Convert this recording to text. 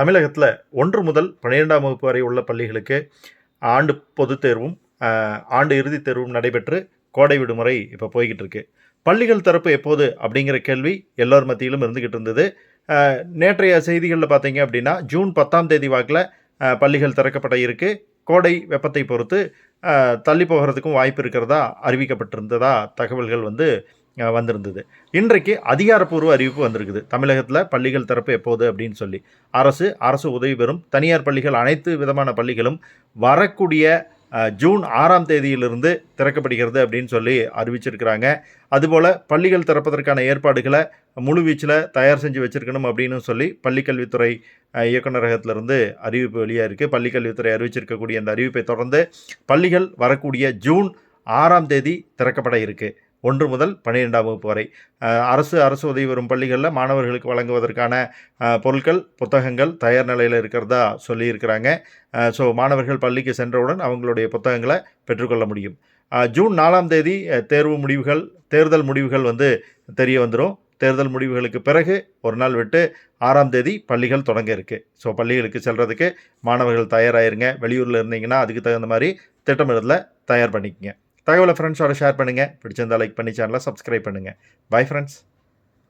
தமிழகத்தில் ஒன்று முதல் பன்னிரெண்டாம் வகுப்பு வரை உள்ள பள்ளிகளுக்கு ஆண்டு பொதுத் தேர்வும் ஆண்டு இறுதித் தேர்வும் நடைபெற்று கோடை விடுமுறை இப்போ போய்கிட்டு இருக்கு. பள்ளிகள் திறப்பு எப்போது அப்படிங்கிற கேள்வி எல்லோர் மத்தியிலும் இருந்துக்கிட்டு இருந்தது. நேற்றைய செய்திகளில் பார்த்தீங்க அப்படின்னா ஜூன் பத்தாம் தேதி வாக்கில் பள்ளிகள் திறக்கப்பட இருக்குது கோடை வெப்பத்தை பொறுத்து தள்ளி போகிறதுக்கும் வாய்ப்பு இருக்கிறதா அறிவிக்கப்பட்டிருந்ததா தகவல்கள் வந்து வந்திருந்தது. இன்றைக்கு அதிகாரப்பூர்வ அறிவிப்பு வந்திருக்குது. தமிழகத்தில் பள்ளிகள் திறப்பு எப்போது அப்படின்னு சொல்லி. அரசு அரசு உதவி பெறும் தனியார் பள்ளிகள் அனைத்து விதமான பள்ளிகளும் வரக்கூடிய ஜூன் ஆறாம் தேதியிலிருந்து திறக்கப்படுகிறது அப்படின்னு சொல்லி அறிவிச்சிருக்கிறாங்க. அதுபோல் பள்ளிகள் திறப்பதற்கான ஏற்பாடுகளை முழுவீச்சில் தயார் செஞ்சு வச்சுருக்கணும் அப்படின்னு சொல்லி பள்ளிக்கல்வித்துறை இயக்குநரகத்திலிருந்து அறிவிப்பு வெளியாக இருக்குது பள்ளிக்கல்வித்துறை அறிவிச்சிருக்கக்கூடிய அந்த அறிவிப்பை தொடர்ந்து பள்ளிகள் வரக்கூடிய ஜூன் ஆறாம் தேதி திறக்கப்பட இருக்குது ஒன்று முதல் பன்னிரெண்டாம் வகுப்பு வரை. அரசு அரசு உதவி வரும் பள்ளிகளில் மாணவர்களுக்கு வழங்குவதற்கான பொருட்கள் புத்தகங்கள் தயார் நிலையில் இருக்கிறதா சொல்லியிருக்கிறாங்க. ஸோ மாணவர்கள் பள்ளிக்கு சென்றவுடன் அவங்களுடைய புத்தகங்களை பெற்றுக்கொள்ள முடியும். ஜூன் நாலாம் தேதி தேர்வு முடிவுகள் தேர்தல் முடிவுகள் வந்து தெரிய வந்துடும் தேர்தல் முடிவுகளுக்கு பிறகு ஒரு நாள் விட்டு ஆறாம் தேதி பள்ளிகள் தொடங்க இருக்குது ஸோ பள்ளிகளுக்கு செல்கிறதுக்கு மாணவர்கள் தயாராகிருங்க வெளியூரில் இருந்தீங்கன்னா அதுக்கு தகுந்த மாதிரி திட்டமிடல தயார் பண்ணிக்கங்க. தகவலை ஃப்ரெண்ட்ஸோட ஷேர் பண்ணுங்கள் பிடிச்சிருந்தா லைக் பண்ணி சேனலை சப்ஸ்கிரைப் பண்ணுங்கள் பை ஃப்ரெண்ட்ஸ்